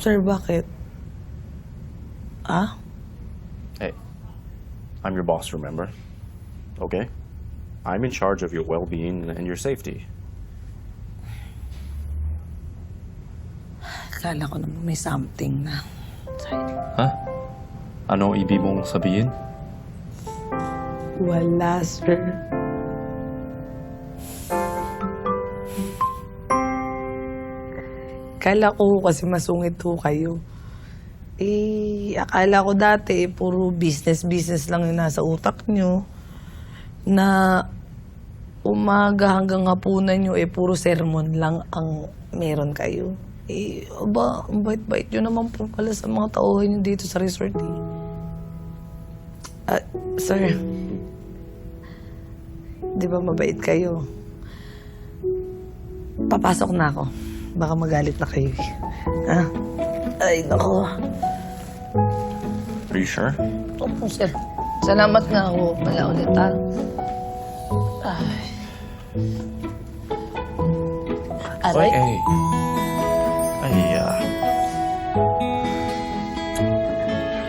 Sir, bakit? Ah? Hey, I'm your boss, remember? Okay? I'm in charge of your well being and your safety. Akala ko naman may something na. Sorry. Ha? Ano ibig mong sabihin? Wala, sir. Kala ko kasi masungit ho kayo. Eh, akala ko dati, puro business-business lang yung nasa utak nyo. Na umaga hanggang hapunan nyo, eh, puro sermon lang ang meron kayo. Eh, aba, ang bait-bait nyo naman po pala sa mga tauhan nyo dito sa resort, eh. Ah, sir, Di ba mabait kayo? Papasok na ako. Baka magalit na kayo. eh. Ha? Ay, nako. Are you sure? Opo, sir. Salamat nga ako. Wala ulit, ha? Ay. Aray. Ay, ay. Ay, ah.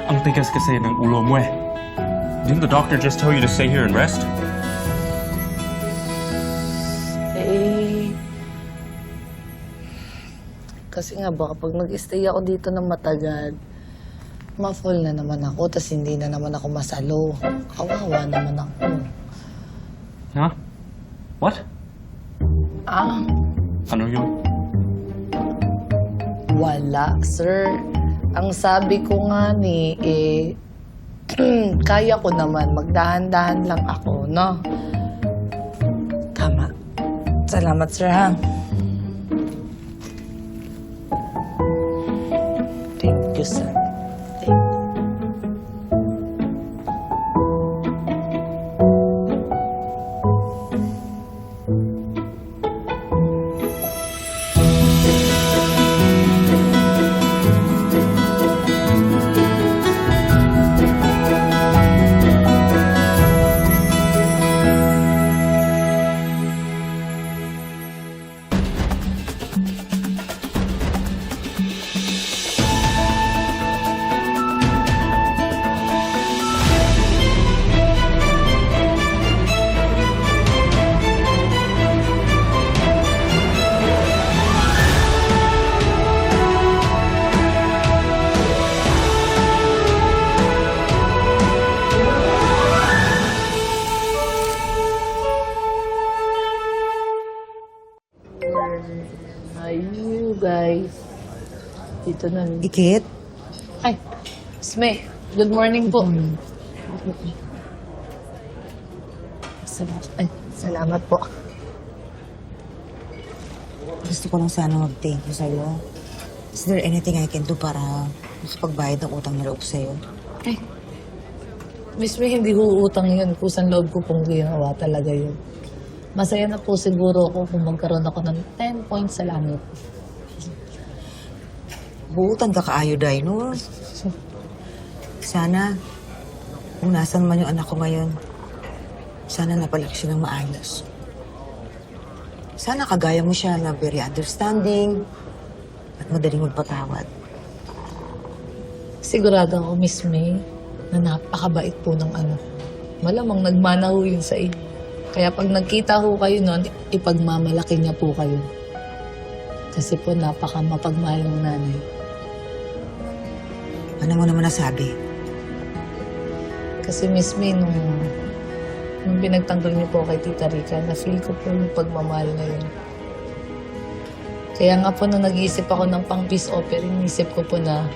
Ang tigas kasi ng ulo mo eh. Didn't the doctor just tell you to stay here and rest? Kasi nga baka pag nag-stay ako dito ng matagal, ma-fall na naman ako, tas hindi na naman ako masalo. Kawawa naman ako. Huh? What? Ah, Ano yun? wala, sir. Ang sabi ko nga ni, eh, kaya ko naman, magdahan-dahan lang ako, no? Tama. Salamat, sir, ha? You, sir. Dito na. Dikit? Ay, Sme. Good morning po. Salamat. Ay, salamat po. Gusto ko lang sana mag-thank you sa'yo. Is there anything I can do para makapagbayad ng utang na loob sa'yo? Ay, Miss May, hindi huutang yun. Kusang loob ko pong ginawa talaga yun. Masaya na po siguro ako kung magkaroon ako ng 10 points sa langit. Buutan ka kaayo, Day, no? Sana, kung nasan man yung anak ko ngayon, sana napalaki siya ng maayos. Sana kagaya mo siya na very understanding at madaling magpatawad. Sigurado ako, Miss May, na napakabait po ng ano. Malamang nagmana ho yun sa inyo. Kaya pag nagkita ho kayo noon, ipagmamalaki niya po kayo. Kasi po napaka mapagmahal ng nanay. Ano mo naman nasabi? Kasi Miss May, nung, nung pinagtanggol niyo po kay Tita Rica, na-feel ko po yung pagmamahal na yun. Kaya nga po nung nag-iisip ako ng pang peace offering, isip ko po na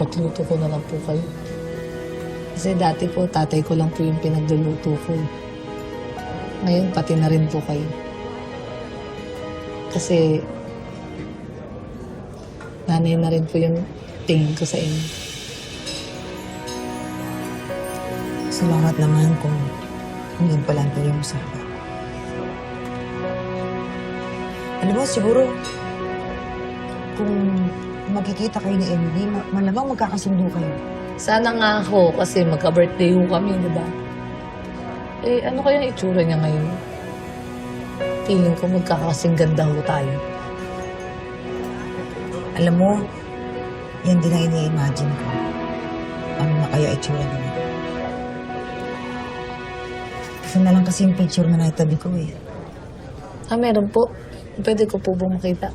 pagluto ko na lang po kayo. Kasi dati po, tatay ko lang po yung pinagluluto ko. Ngayon, pati na rin po kayo. Kasi nanay na rin po yung tingin ko sa inyo. Salamat naman kung hindi pa lang tayo usapan. Alam mo, siguro, kung magkikita kayo ni Emily, ma- malamang magkakasundo kayo. Sana nga ako kasi magka-birthday ho kami, di ba? Eh, ano kaya ang itsura niya ngayon? Feeling ko magkakasing ganda ho tayo. Alam mo, Yan din ang ini-imagine ko. Ano na kaya itsura nila? Kasi na lang kasi yung picture na naitabi ko eh. Ah, meron po. Pwede ko po bang makita?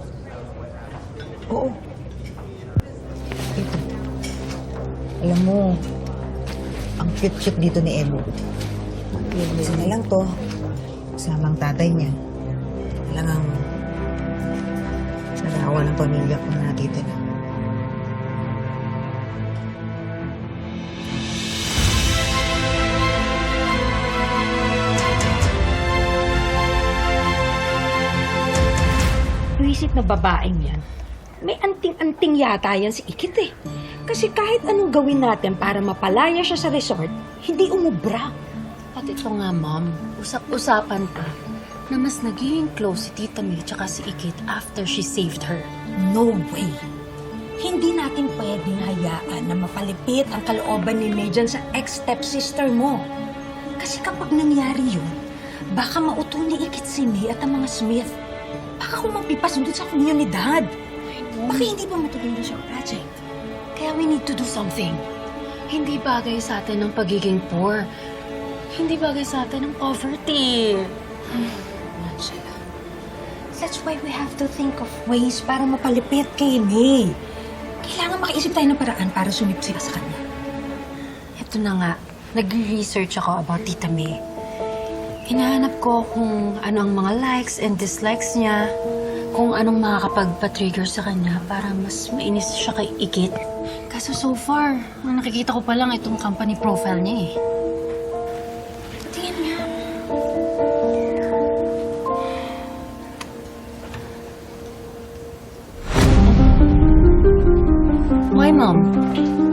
Oo. Ito. Alam mo, ang cute-cute dito ni Emo. Isa na lang to. Kasama ang tatay niya. Talagang narawa ng pamilya ko na nakita na. Na babaeng yan. May anting-anting yata yan si Ikit eh. Kasi kahit anong gawin natin para mapalaya siya sa resort, hindi umubra. At ito nga, ma'am, usap-usapan pa na mas naging close si Tita May tsaka si Ikit after she saved her. No way. Hindi natin pwedeng hayaan na mapalipit ang kalooban ni May dyan sa ex-stepsister mo. Kasi kapag nangyari yun, baka mauto ni Ikit si May at ang mga Smith. Baka kumapipas doon sa komunidad. Baka hindi pa matuloy na siya project. Kaya we need to do something. Hindi bagay sa atin ang pagiging poor. Hindi bagay sa atin ang poverty. Angela. That's why we have to think of ways para mapalipit kay May. Kailangan makaisip tayo ng paraan para sumipsip sa kanya. Ito na nga, nag-research ako about Tita May. Hinahanap ko kung ano ang mga likes and dislikes niya, kung anong makakapagpa-trigger sa kanya para mas mainis siya kay Ikit. Kaso so far, ang nakikita ko pa lang itong company profile niya eh. Tingnan nga. Why, Mom?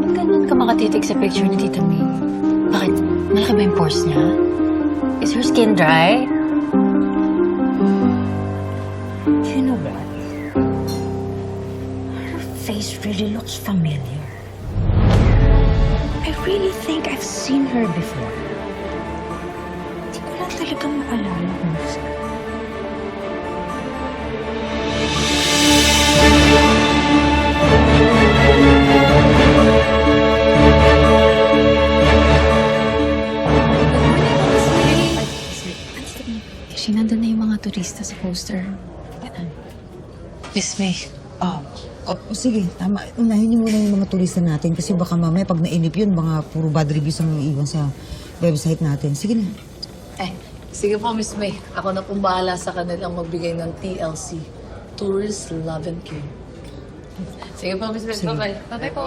Ba't ganun ka makatitig sa picture ni Tita May? Bakit? Malaki ba yung pores niya? Is her skin dry? You know what? Her face really looks familiar. I really think I've seen her before. Hindi ko lang talaga maalala kung saan. Turista sa poster. Miss May. Oh, oh, sige, tama. Unahin niyo muna yung mga turista natin kasi baka mamaya pag nainip yun, mga puro bad reviews ang iwan sa website natin. Sige na. Eh, sige po, Miss May. Ako na pong bahala sa kanilang magbigay ng TLC. Tourist Love and Care. Sige po, Miss May. Bye-bye. Bye-bye po.